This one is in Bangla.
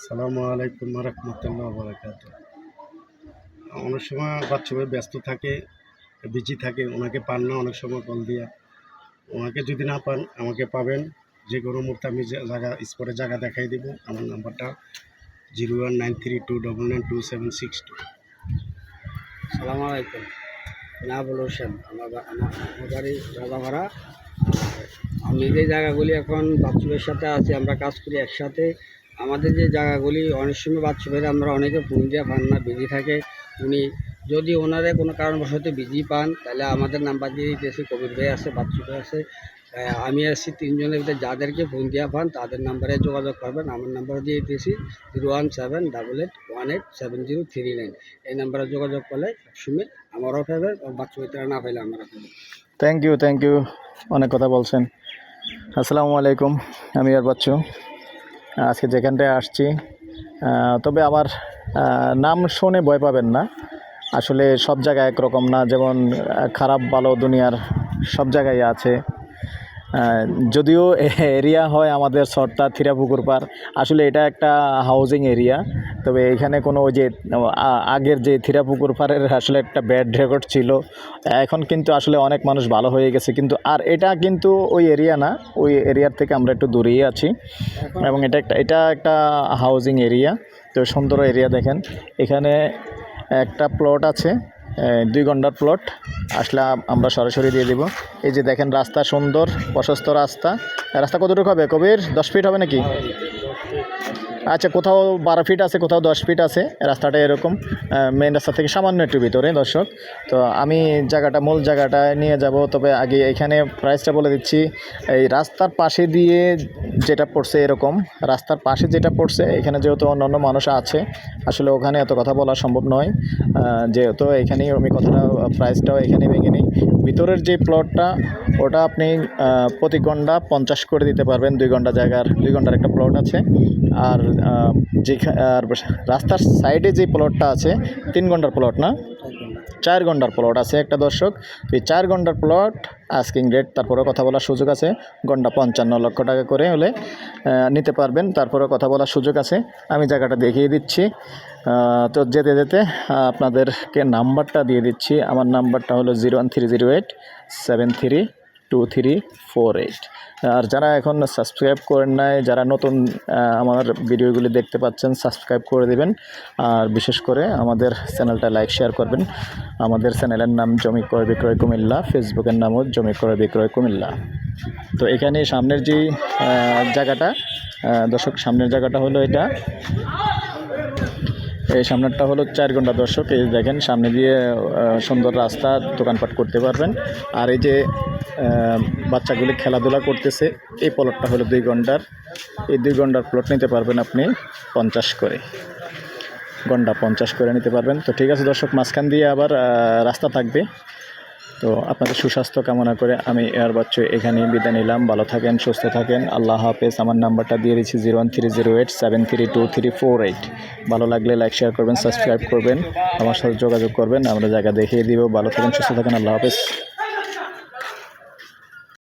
সালামু আলাইকুম রহমতুল্লাহ বরাকাত। অনেক সময় বাচ্চা ভাই ব্যস্ত থাকে, বিজি থাকে, ওনাকে পান না, অনেক সময় কল দিয়া। ওনাকে যদি না পান, আমাকে পাবেন। যে কোনো মুহূর্তে আমি জায়গা, স্পটে জায়গা দেখাই দেবো। আমার নাম্বারটা zero one nine three two double nine two seven six two. সালাম আলাইকুম। না বলো আমার আমার বাড়ি রাজাভাড়া। আর আমি যে জায়গাগুলি এখন বাচ্চুবের সাথে আছি, আমরা কাজ করি একসাথে। আমাদের যে জায়গাগুলি, অনেক সময় বাচ্চা বাচ্চুবের আমরা অনেকে ফোন দিয়ে পান না, বিজি থাকে। উনি যদি ওনারা কোনো কারণবশত বিজি পান, তাহলে আমাদের নাম্বার দিয়ে দিতেছি কবির ভাই আছে, বাচ্চু ভাই আছে। আমি আসছি তিনজনের ভিতরে যাদেরকে ফোন দেওয়া পান, তাদের নাম্বারে যোগাযোগ করবেন। আমার নাম্বার দিয়ে দিতেছি zero one seven double eight one eight seven zero three nine. এই নাম্বারে যোগাযোগ করলে সবসময় আমারও পাবেন বাচ্চা ভিতরে না পাইলে আমারও পাবেন থ্যাংক ইউ থ্যাংক ইউ অনেক কথা বলছেন। আসসালামু আলাইকুম। আমি আর বাচ্চু। আজকে যেখানটায় আসছি তবে আমার নাম শুনে ভয় পাবেন না। আসলে সব জায়গায় একরকম না, যেমন খারাপ, ভালো দুনিয়ার সব জায়গায় আছে। যদিও এরিয়া হয় আমাদের সরটা থিরাপুকুর পার। আসলে এটা একটা হাউজিং এরিয়া তবে এখানে কোনো ওই যে আগের যে থিরাপুকুর পাড়ের আসলে একটা ব্যাড রেকর্ড ছিল। এখন কিন্তু আসলে অনেক মানুষ ভালো হয়ে গেছে। কিন্তু আর এটা কিন্তু ওই এরিয়া না। ওই এরিয়ার থেকে আমরা একটু দূরেই আছি। এবং এটা একটা এটা একটা হাউজিং এরিয়া তো সুন্দর এরিয়া দেখেন। এখানে একটা প্লট আছে। দুই ঘণ্টার প্লট আসলে আমরা সরাসরি দিয়ে দিব। এই যে দেখেন, রাস্তা সুন্দর, প্রশস্ত রাস্তা। রাস্তা কতটুকু হবে? কবির, দশ ফিট হবে নাকি? আচ্ছা কোথাও বারো ফিট আছে, কোথাও দশ ফিট আছে। রাস্তাটা এরকম মেন রাস্তা থেকে সামান্য একটু ভিতরে, দর্শক। তো আমি জায়গাটা, মূল জায়গাটা নিয়ে যাব, তবে আগে এখানে প্রাইসটা বলে দিচ্ছি। এই রাস্তার পাশে দিয়ে যেটা পড়ছে এরকম, রাস্তার পাশে যেটা পড়ছে, এখানে যেহেতু অন্য অন্য মানুষ আছে, আসলে ওখানে এত কথা বলা সম্ভব নয়। যেহেতু এখানেই আমি কথাটা প্রাইসটাও এখানে ভেঙে নিই। ভিতরের যে প্লটটা ওটা আপনি প্রতি ঘণ্টা পঞ্চাশ করে দিতে পারবেন, দুই ঘণ্টা জায়গার, দুই ঘণ্টার একটা প্লট আছে। আর যেখা- আর রাস্তার সাইডে যে প্লটটা আছে, তিন ঘণ্টার প্লট না? চার ঘণ্টার প্লট আছে একটা দর্শক। এই চার ঘণ্টার প্লট আস্কিং রেট তারপরে কথা বলার সুযোগ আছে। ঘণ্টা পঞ্চান্ন লক্ষ টাকা করে হলে নিতে পারবেন তারপরে কথা বলার সুযোগ আছে। আমি জায়গাটা দেখিয়ে দিচ্ছি। তো যেতে যেতে আপনাদেরকে নাম্বারটা দিয়ে দিচ্ছি। আমার নাম্বারটা হলো zero one three zero eight seven three two three four eight আর যারা এখন সাবস্ক্রাইব করেন নাই, যারা নতুন আমার ভিডিওগুলি দেখতে পাচ্ছেন সাবস্ক্রাইব করে দেবেন। আর বিশেষ করে আমাদের চ্যানেলটা লাইক শেয়ার করবেন। আমাদের চ্যানেলের নাম জমি ক্রয় বিক্রয় কুমিল্লা ফেসবুকের নামও জমি ক্রয় বিক্রয় কুমিল্লা। তো এখানে সামনের যে জায়গাটা দর্শক, সামনের জায়গাটা হলো এটা। এই সামনেরটা হলো চার ঘণ্টা দর্শক। এই দেখেন, সামনে দিয়ে সুন্দর রাস্তা দোকানপাট করতে পারবেন। আর এই যে বাচ্চাগুলি খেলাধুলা করতেছে, এই প্লটটা হলো দুই ঘণ্টার। এই দুই ঘণ্টার প্লট নিতে পারবেন আপনি পঞ্চাশ করে। ঘণ্টা পঞ্চাশ করে নিতে পারবেন। তো ঠিক আছে দর্শক, মাঝখান দিয়ে আবার রাস্তা থাকবে। তো আপনাদের সুস্বাস্থ্য কামনা করে আমি এয়ার বাচ্চু এখানে বিদায় নিলাম। ভালো থাকেন, সুস্থ থাকেন। আল্লাহ হাফেজ। আমার নাম্বারটা দিয়ে দিচ্ছি zero one three zero eight seven three two three four eight. ভালো লাগলে লাইক, শেয়ার করবেন, সাবস্ক্রাইব করবেন। আমার সাথে যোগাযোগ করবেন। আমরা জায়গা দেখিয়ে দিব। ভালো থাকেন, সুস্থ থাকেন। আল্লাহ হাফেজ।